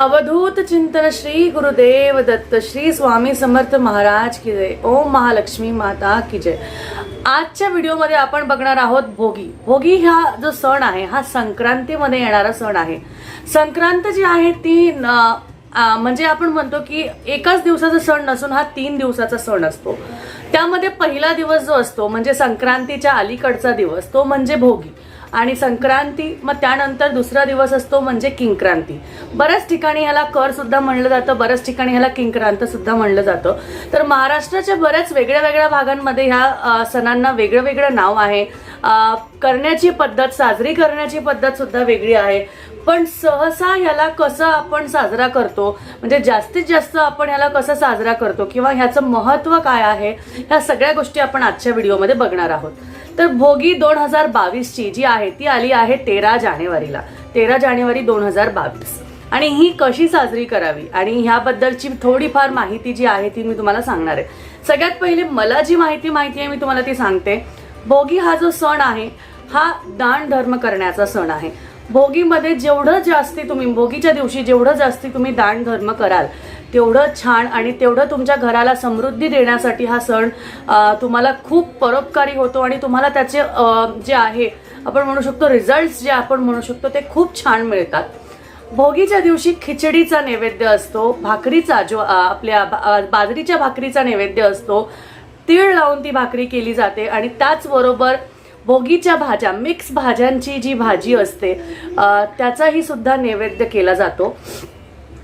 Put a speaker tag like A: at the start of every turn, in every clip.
A: अवधूत चिंतन श्री गुरुदेव दत्त श्री स्वामी समर्थ महाराज की जय. ओम महालक्ष्मी माता की जय. आजच्या व्हिडिओमध्ये आपण बघणार आहोत भोगी. भोगी हा जो सण आहे हा संक्रांतीमध्ये येणारा सण आहे. संक्रांत जी आहे ती म्हणजे आपण म्हणतो की एकाच दिवसाचा सण नसून हा तीन दिवसाचा सण असतो. त्यामध्ये पहिला दिवस जो असतो म्हणजे संक्रांतीच्या अलीकडचा दिवस तो म्हणजे भोगी. आणि संक्रांती मग त्यानंतर दुसरा दिवस असतो म्हणजे किंक्रांती. बऱ्याच ठिकाणी ह्याला कर सुद्धा म्हणलं जातं बऱ्याच ठिकाणी ह्याला किंक्रांत सुद्धा म्हणलं जातं. तर महाराष्ट्राच्या बऱ्याच वेगळ्या वेगळ्या भागांमध्ये ह्या सणांना वेगळं वेगळं नाव आहे. करण्याची पद्धत साजरी करण्याची पद्धत सुद्धा वेगळी आहे. पण सहसा ह्याला कसं आपण साजरा करतो म्हणजे जास्तीत जास्त आपण ह्याला कसं साजरा करतो किंवा ह्याचं महत्त्व काय आहे ह्या सगळ्या गोष्टी आपण आजच्या व्हिडिओमध्ये बघणार आहोत. तर भोगी दोन हजार बावीसची जी आहे ती आली आहे तेरा जानेवारीला. तेरा जानेवारी दोन हजार बावीस. आणि ही कशी साजरी करावी? आणि ह्याबद्दलची थोडीफार माहिती जी आहे ती मी तुम्हाला सांगणार आहे. सगळ्यात पहिले मला जी माहिती माहिती आहे मी तुम्हाला ती सांगते. भोगी हा जो सण आहे हा दान धर्म करण्याचा सण आहे. भोगीमध्ये जेवढं जास्ती तुम्ही भोगीच्या दिवशी जेवढं जास्ती तुम्ही दान धर्म कराल तेवढं छान आणि तेवढं तुमच्या घराला समृद्धी देण्यासाठी हा सण तुम्हाला खूप परोपकारी होतो आणि तुम्हाला त्याचे जे आहे आपण म्हणू शकतो रिझल्ट्स जे आपण म्हणू शकतो ते खूप छान मिळतात. भोगीच्या दिवशी खिचडीचा नैवेद्य असतो भाकरीचा जो आपल्या बाजरीच्या भाकरीचा नैवेद्य असतो तीळ लावून ती भाकरी केली जाते आणि त्याचबरोबर भोगीच्या भाज्या मिक्स भाज्यांची जी भाजी असते त्याचाही सुद्धा नैवेद्य केला जातो.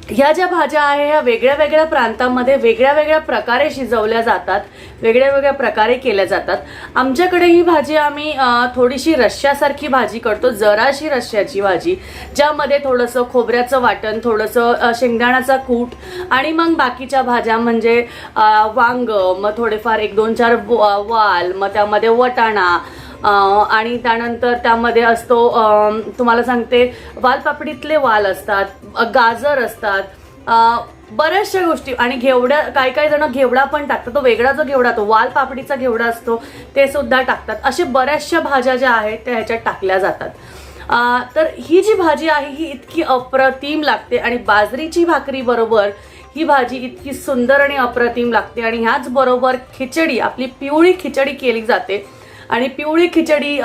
A: ह्या ज्या भाज्या आहे ह्या वेगळ्या वेगळ्या प्रांतामध्ये वेगळ्या वेगळ्या प्रकारे शिजवल्या जातात वेगळ्या वेगळ्या प्रकारे केल्या जातात. आमच्याकडे ही भाजी आम्ही थोडीशी रश्श्यासारखी भाजी करतो जराशी रश्श्याची भाजी ज्यामध्ये थोडंसं खोबऱ्याचं वाटण थोडंसं शेंगदाण्याचा कूट आणि मग बाकीच्या भाज्या म्हणजे वांग मग थोडेफार एक दोन चार व- वाल मग त्यामध्ये वटाणा आणि त्यानंतर त्यामध्ये असतो तुम्हाला सांगते वालपापडीतले वाल असतात गाजर असतात बऱ्याचशा गोष्टी. आणि घेवड्या काही काही जण घेवडा पण टाकतात. तो वेगळा जो घेवडा तो वाल पापडीचा घेवडा असतो ते सुद्धा टाकतात. असे बऱ्याचशा भाज्या ज्या आहेत त्या ह्याच्यात टाकल्या जातात. तर ही जी भाजी आहे ही इतकी अप्रतिम लागते. आणि बाजरीची भाकरी बरोबर ही भाजी इतकी सुंदर आणि अप्रतिम लागते. आणि ह्याचबरोबर खिचडी आपली पिवळी खिचडी केली जाते. आणि पिवळी खिचडी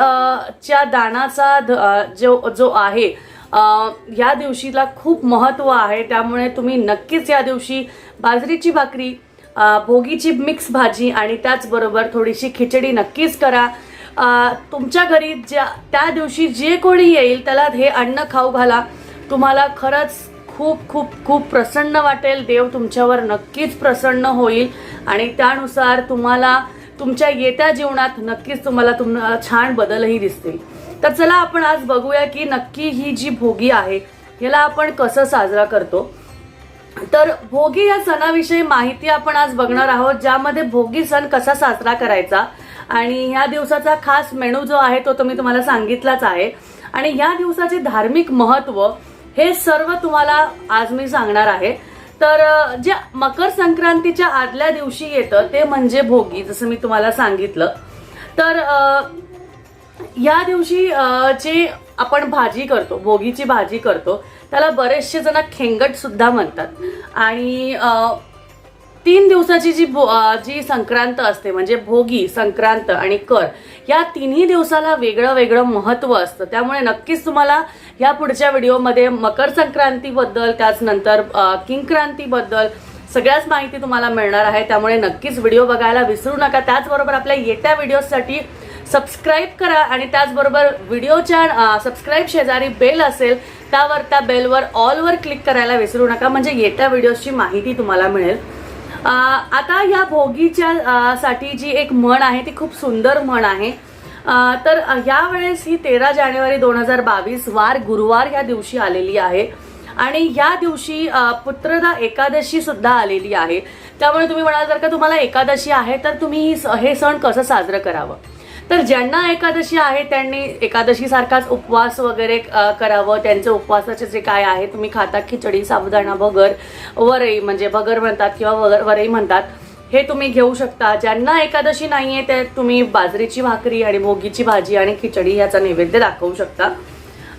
A: च्या दानाचा ध- जो जो आहे या दिवशीला खूप महत्त्व आहे. त्यामुळे तुम्ही नक्कीच या दिवशी बाजरीची भाकरी भोगीची मिक्स भाजी आणि त्याचबरोबर थोडीशी खिचडी नक्कीच करा. तुमच्या घरी ज्या त्या दिवशी जे कोणी येईल त्याला हे अन्न खाऊ घाला. तुम्हाला खरंच खूप खूप खूप प्रसन्न वाटेल. देव तुमच्यावर नक्कीच प्रसन्न होईल. आणि त्यानुसार तुम्हाला तुमच्या येत्या जीवनात नक्कीच तुम्हाला तुम छान बदलही दिसतील. तर चला आपण आज बघूया की नक्की ही जी भोगी आहे याला आपण कसं साजरा करतो. तर भोगी या सणाविषयी माहिती आपण आज बघणार आहोत ज्यामध्ये भोगी सण कसा साजरा करायचा आणि ह्या दिवसाचा खास मेनू जो आहे तो तुम्ही मी तुम्हाला सांगितलाच आहे. आणि ह्या दिवसाचे धार्मिक महत्त्व हे सर्व तुम्हाला आज मी सांगणार आहे. तर जे मकर संक्रांतीच्या आदल्या दिवशी येतं ते म्हणजे भोगी जसं मी तुम्हाला सांगितलं. तर या दिवशी जे आपण भाजी करतो भोगीची भाजी करतो त्याला बरेचसे जण खेंगट सुद्धा म्हणतात. आणि तीन दिवसाची जी भो- जी संक्रांत असते म्हणजे भोगी संक्रांत आणि कर या तिन्ही दिवसाला वेगळं वेगळं महत्त्व असतं. त्यामुळे नक्कीच तुम्हाला या पुढच्या व्हिडिओमध्ये मकर संक्रांतीबद्दल त्याचनंतर किंक्रांतीबद्दल सगळ्याच माहिती तुम्हाला मिळणार आहे. त्यामुळे नक्कीच व्हिडिओ बघायला विसरू नका. त्याचबरोबर आपल्या येत्या व्हिडिओसाठी सबस्क्राईब करा आणि त्याचबरोबर व्हिडिओच्या सबस्क्राईब शेजारी बेल असेल त्यावर त्या बेलवर ऑलवर क्लिक करायला विसरू नका. म्हणजे येत्या व्हिडिओची माहिती तुम्हाला मिळेल. आता या भोगीच्या साठी जी एक म्हण आहे ती खूप सुंदर म्हण आहे. तर अ, यावेळेस ही तेरा जानेवारी दोन हजार बावीस वार गुरुवार ह्या दिवशी आलेली आहे. आणि या दिवशी पुत्रदा एकादशी सुद्धा आलेली आहे. त्यामुळे तुम्ही म्हणाल जर का तुम्हाला एकादशी आहे तर तुम्ही ही स- हे सण कसं साजरं करावं? तर ज्यांना एकादशी आहे त्यांनी एकादशी सारखाच उपवास वगैरे करावं. त्यांचे उपवासाचे जे काय आहे तुम्ही खाता खिचडी साबुदाणा भगर वरई म्हणजे भगर म्हणतात किंवा वगर वरई म्हणतात. हे तुम्ही घेऊ शकता. ज्यांना एकादशी नाही आहे त्या तुम्ही बाजरीची भाकरी आणि भोगीची भाजी आणि खिचडी याचा नैवेद्य दाखवू शकता.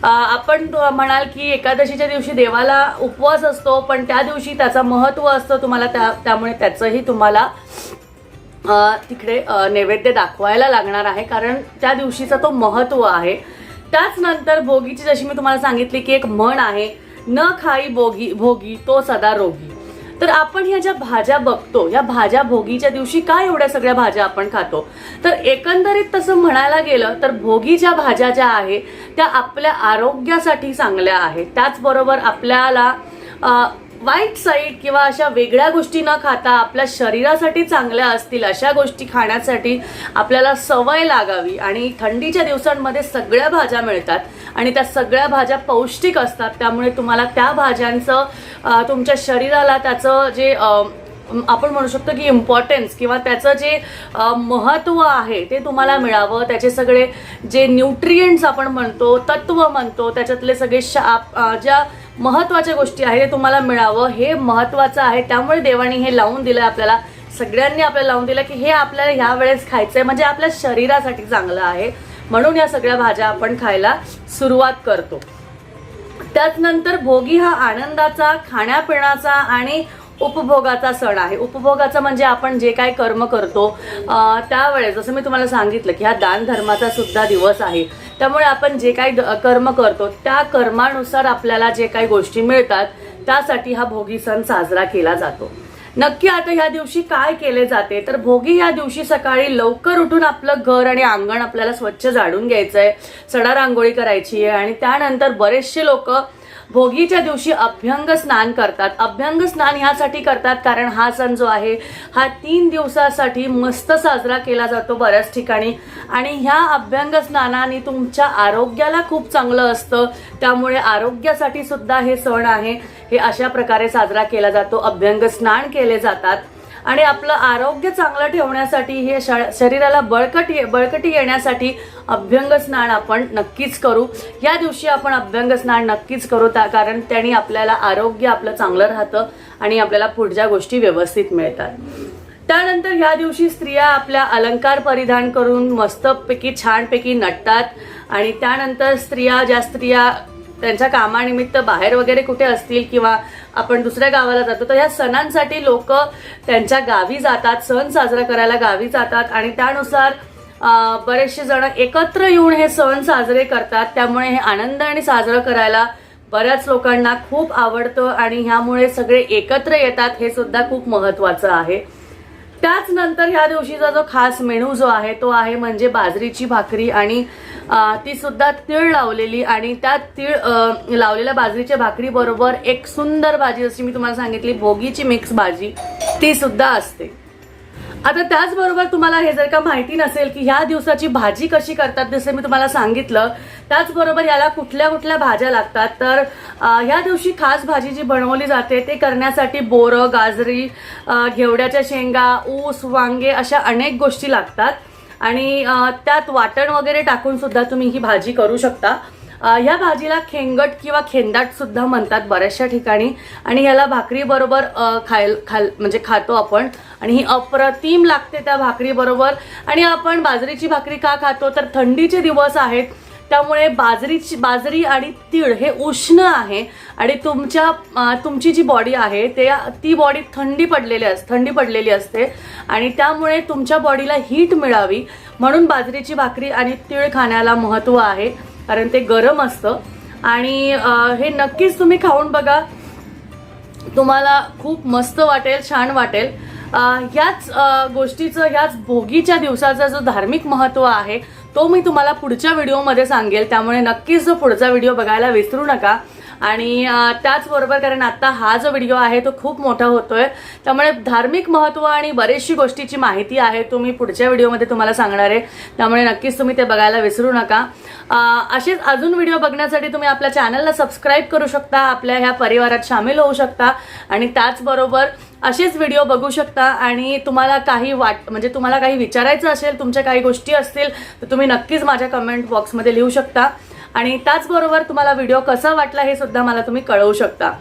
A: आपण तो म्हणाल की एकादशीच्या दिवशी देवाला उपवास असतो पण त्या दिवशी त्याचं महत्त्व असतं तुम्हाला त्या त्यामुळे त्याचंही तुम्हाला तिकडे नैवेद्य दाखवायला लागणार आहे कारण त्या दिवशीचा तो महत्त्व आहे. त्याच नंतर भोगीची जशी मी तुम्हाला सांगितली की एक म्हण आहे न खाई भोगी भोगी तो सदा रोगी. तर आपण ह्या ज्या भाज्या बघतो या भाज्या भोगीच्या दिवशी काय एवढ्या सगळ्या भाज्या आपण खातो? तर एकंदरीत तसं म्हणायला गेलं तर भोगी ज्या भाज्या ज्या आहे त्या आपल्या आरोग्यासाठी चांगल्या आहेत. त्याचबरोबर आपल्याला वाईट साईड किंवा अशा वेगळ्या गोष्टी न खाता आपल्या शरीरासाठी चांगल्या असतील अशा गोष्टी खाण्यासाठी आपल्याला सवय लागावी. आणि थंडीच्या दिवसांमध्ये सगळ्या भाज्या मिळतात आणि त्या सगळ्या भाज्या पौष्टिक असतात. त्यामुळे तुम्हाला त्या भाज्यांचं तुमच्या शरीराला त्याचं जे आपण म्हणू शकतो की इम्पॉर्टन्स किंवा त्याचं जे महत्त्व आहे ते तुम्हाला मिळावं. त्याचे सगळे जे न्यूट्रियंट्स आपण म्हणतो तत्व म्हणतो त्याच्यातले सगळे शा ज्या महत्त्वाच्या गोष्टी आहेत ते तुम्हाला मिळावं. हे महत्त्वाचं आहे. त्यामुळे देवाने हे लावून दिलं आपल्याला. सगळ्यांनी आपल्याला लावून दिलं की हे आपल्याला ह्या वेळेस आहे म्हणजे आपल्या शरीरासाठी चांगलं आहे. म्हणून या सगळ्या भाज्या आपण खायला सुरुवात करतो. त्याचनंतर भोगी हा आनंदाचा खाण्यापिण्याचा आणि उपभोगाचा सण आहे. उपभोगाचा म्हणजे आपण जे काय कर्म करतो त्यावेळेस जसं मी तुम्हाला सांगितलं की हा दान धर्माचा सुद्धा दिवस आहे. त्यामुळे आपण जे काही कर्म करतो त्या कर्मानुसार आपल्याला जे काही गोष्टी मिळतात त्यासाठी हा भोगी सण साजरा केला जातो. नक्की आता ह्या दिवशी काय केले जाते? तर भोगी या दिवशी सकाळी लवकर उठून आपलं घर आणि अंगण आपल्याला स्वच्छ झाडून आहे सडा रांगोळी करायची आहे आणि त्यानंतर बरेचसे लोक भोगीच्या दिवशी अभ्यंग स्नान करतात. अभ्यंग स्नान ह्यासाठी करतात कारण हा सण जो आहे हा तीन दिवसासाठी मस्त साजरा केला जातो बऱ्याच ठिकाणी. आणि ह्या अभ्यंग स्नानाने तुमच्या आरोग्याला खूप चांगलं असतं. त्यामुळे आरोग्यासाठी सुद्धा हे सण आहे. हे अशा प्रकारे साजरा केला जातो. अभ्यंग स्नान केले जातात. आणि आपलं आरोग्य चांगलं ठेवण्यासाठी हे शरीराला बळकटी बळकटी येण्यासाठी अभ्यंग स्नान आपण नक्कीच करू. या दिवशी आपण अभ्यंग स्नान नक्कीच करू त्या कारण त्याने आपल्याला आरोग्य आपलं चांगलं राहतं आणि आपल्याला पुढच्या गोष्टी व्यवस्थित मिळतात. त्यानंतर ह्या दिवशी स्त्रिया आपल्या अलंकार परिधान करून मस्तपैकी छानपैकी नटतात आणि त्यानंतर स्त्रिया ज्या स्त्रिया त्यांच्या कामानिमित्त बाहेर वगैरे कुठे असतील किंवा आपण दुसऱ्या गावाला जातो तर ह्या सणांसाठी लोक त्यांच्या गावी जातात सण साजरा करायला गावी जातात आणि त्यानुसार बरेचसे जण एकत्र येऊन हे सण साजरे करतात. त्यामुळे हे आनंदाने साजरं करायला बऱ्याच लोकांना खूप आवडतं आणि ह्यामुळे सगळे एकत्र येतात हे सुद्धा खूप महत्वाचं आहे. त्याच नंतर ह्या दिवशीचा जो खास मेनू जो आहे तो आहे म्हणजे बाजरीची भाकरी आणि ती सुद्धा तीळ लावलेली आणि त्या तीळ लावलेल्या बाजरीच्या भाकरी बरोबर एक सुंदर भाजी जशी मी तुम्हाला सांगितली भोगीची मिक्स भाजी ती सुद्धा असते. आता त्याचबरोबर तुम्हाला हे जर का माहिती नसेल की ह्या दिवसाची भाजी कशी करतात जसं मी तुम्हाला सांगितलं त्याचबरोबर याला कुठल्या कुठल्या भाज्या लागतात तर ह्या दिवशी खास भाजी जी बनवली जाते ते करण्यासाठी बोरं गाजरी घेवड्याच्या शेंगा ऊस वांगे अशा अनेक गोष्टी लागतात. आणि त्यात वाटण वगैरे टाकून सुद्धा तुम्ही ही भाजी करू शकता. ह्या भाजीला खेंगट किंवा खेंदाट सुद्धा म्हणतात बऱ्याचशा ठिकाणी. आणि ह्याला भाकरीबरोबर खायल खाय खाल म्हणजे खातो आपण. आणि ही अप्रतिम लागते त्या भाकरीबरोबर. आणि आपण बाजरीची भाकरी का खातो? तर थंडीचे दिवस आहेत. त्यामुळे बाजरीची बाजरी आणि तीळ हे उष्ण आहे आणि तुमच्या तुमची जी बॉडी आहे ते ती बॉडी थंडी पडलेली अस थंडी पडलेली असते आणि त्यामुळे तुमच्या बॉडीला हीट मिळावी म्हणून बाजरीची भाकरी आणि तीळ खाण्याला महत्त्व आहे कारण ते गरम असतं. आणि हे नक्कीच तुम्ही खाऊन बघा. तुम्हाला खूप मस्त वाटेल छान वाटेल. ह्याच गोष्टीचं ह्याच भोगीच्या दिवसाचा जो धार्मिक महत्त्व आहे तो मी तुम्हाला पुढच्या व्हिडिओमध्ये सांगेल. त्यामुळे नक्कीच जो पुढचा व्हिडिओ बघायला विसरू नका. आणि त्याचबरोबर कारण आत्ता हा जो व्हिडिओ आहे तो खूप मोठा होतोय. त्यामुळे धार्मिक महत्त्व आणि बरेचशी गोष्टीची माहिती आहे तो मी पुढच्या व्हिडिओमध्ये तुम्हाला सांगणार आहे. त्यामुळे नक्कीच तुम्ही ते बघायला विसरू नका. असेच अजून व्हिडिओ बघण्यासाठी तुम्ही आपल्या चॅनलला सबस्क्राईब करू शकता आपल्या ह्या परिवारात सामील होऊ शकता आणि त्याचबरोबर असेच व्हिडिओ बघू शकता आणि तुम्हाला काही वाट म्हणजे तुम्हाला काही विचारायचं असेल तुमच्या काही गोष्टी असतील तर तुम्ही नक्कीच माझ्या कमेंट बॉक्समध्ये लिहू शकता. आणि त्याचबरोबर तुम्हाला व्हिडिओ कसा वाटला हे सुद्धा मला तुम्ही कळवू शकता.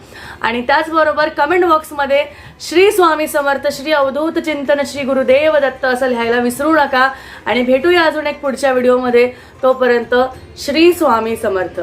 A: आणि त्याचबरोबर कमेंट बॉक्समध्ये श्री स्वामी समर्थ श्री अवधूत चिंतन श्री गुरुदेव दत्त असं लिहायला विसरू नका. आणि भेटूया अजून एक पुढच्या व्हिडिओमध्ये तोपर्यंत श्री स्वामी समर्थ.